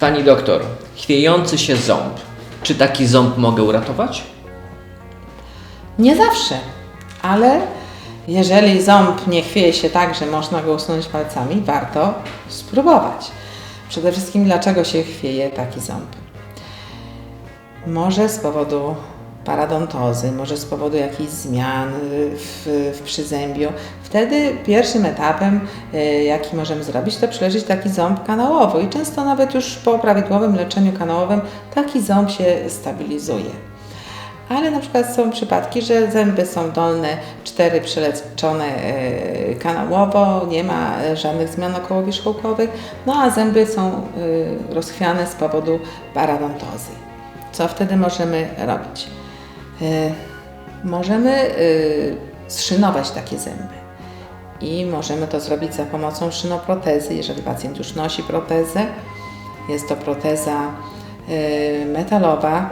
Pani doktor, chwiejący się ząb. Czy taki ząb mogę uratować? Nie zawsze, ale jeżeli ząb nie chwieje się tak, że można go usunąć palcami, warto spróbować. Przede wszystkim, dlaczego się chwieje taki ząb? Może z powodu paradontozy, może z powodu jakichś zmian y, w, w przyzębiu. Wtedy pierwszym etapem, y, jaki możemy zrobić, to przyleżyć taki ząb kanałowy i często nawet już po prawidłowym leczeniu kanałowym taki ząb się stabilizuje. Ale na przykład są przypadki, że zęby są dolne, cztery przeleczone e, kanałowo, nie ma żadnych zmian okołowierzchołkowych, no a zęby są rozchwiane z powodu paradontozy. Co wtedy możemy robić? E, Możemy e, zszynować takie zęby. I możemy to zrobić za pomocą szynoprotezy, jeżeli pacjent już nosi protezę. Jest to proteza e, metalowa,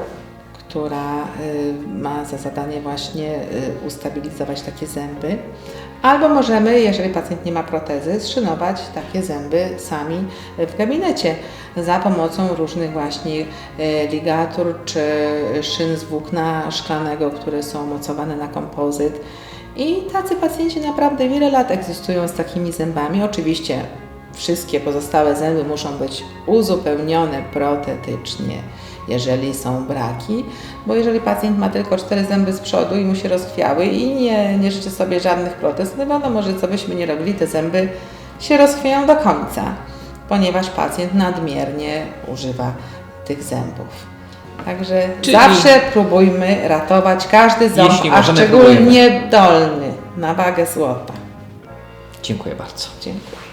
która y, ma za zadanie właśnie y, ustabilizować takie zęby. Albo możemy, jeżeli pacjent nie ma protezy, zszynować takie zęby sami w gabinecie za pomocą różnych właśnie y, ligatur czy szyn z włókna szklanego, które są mocowane na kompozyt. I tacy pacjenci naprawdę wiele lat egzystują z takimi zębami. Oczywiście wszystkie pozostałe zęby muszą być uzupełnione protetycznie, jeżeli są braki, bo jeżeli pacjent ma tylko cztery zęby z przodu i mu się rozchwiały i nie, nie życzy sobie żadnych protez, to wiadomo, że co byśmy nie robili, te zęby się rozchwieją do końca, ponieważ pacjent nadmiernie używa tych zębów. Także Czyli- zawsze próbujmy ratować każdy ząb, a szczególnie dolny, na wagę złota. Dziękuję bardzo. Dziękuję.